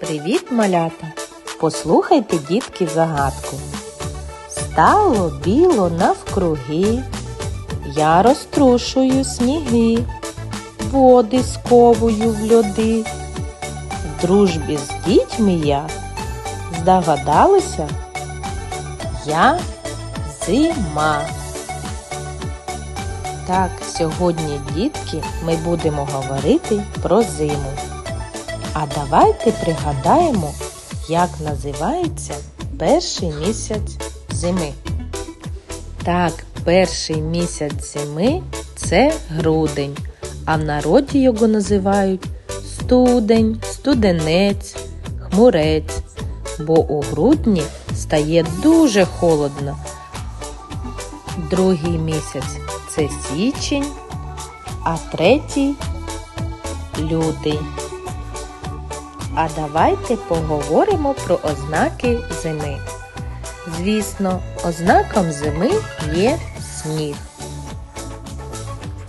Привіт, малята! Послухайте, дітки, загадку. Стало біло навкруги, я розтрушую сніги, води сковую в льоди. В дружбі з дітьми я здогадалися, я зима. Так, сьогодні, дітки, ми будемо говорити про зиму. А давайте пригадаємо, як називається перший місяць зими. Так, перший місяць зими це грудень, а в народі його називають студень, студенець, хмурець, бо у грудні стає дуже холодно. Другий місяць це січень, а третій лютий. А давайте поговоримо про ознаки зими. Звісно, ознаком зими є сніг.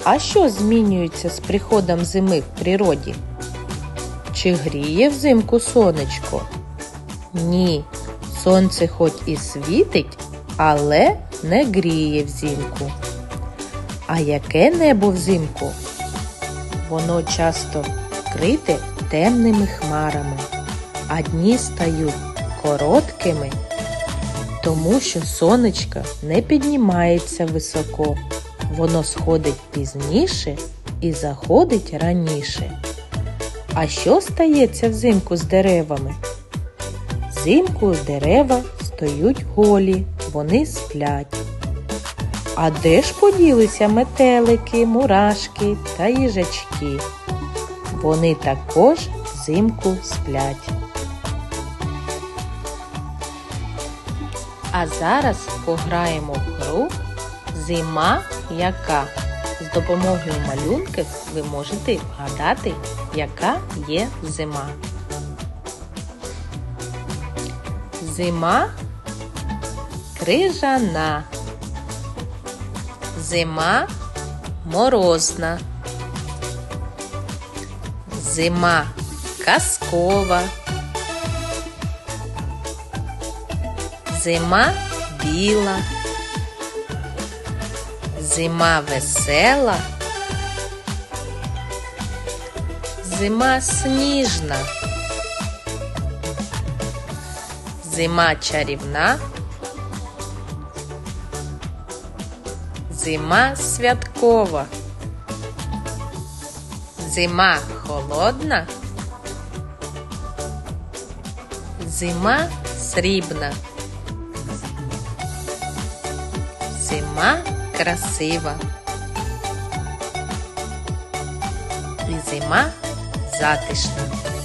А що змінюється з приходом зими в природі? Чи гріє взимку сонечко? Ні, сонце хоч і світить, але не гріє взимку. А яке небо взимку? Воно часто вкрите темними хмарами, а дні стають короткими, тому що сонечко не піднімається високо, воно сходить пізніше і заходить раніше. А що стається взимку з деревами? Взимку дерева стоять голі, вони сплять. А де ж поділися метелики, мурашки та їжачки? Вони також взимку сплять. А зараз пограємо в гру Зима яка. З допомогою малюнків ви можете вгадати, яка є зима. Зима крижана. Зима морозна. Зима казкова. Зима біла. Зима весела. Зима сніжна. Зима чарівна. Зима святкова. Зима холодна. Зима срібна. Зима красива. І зима затишна.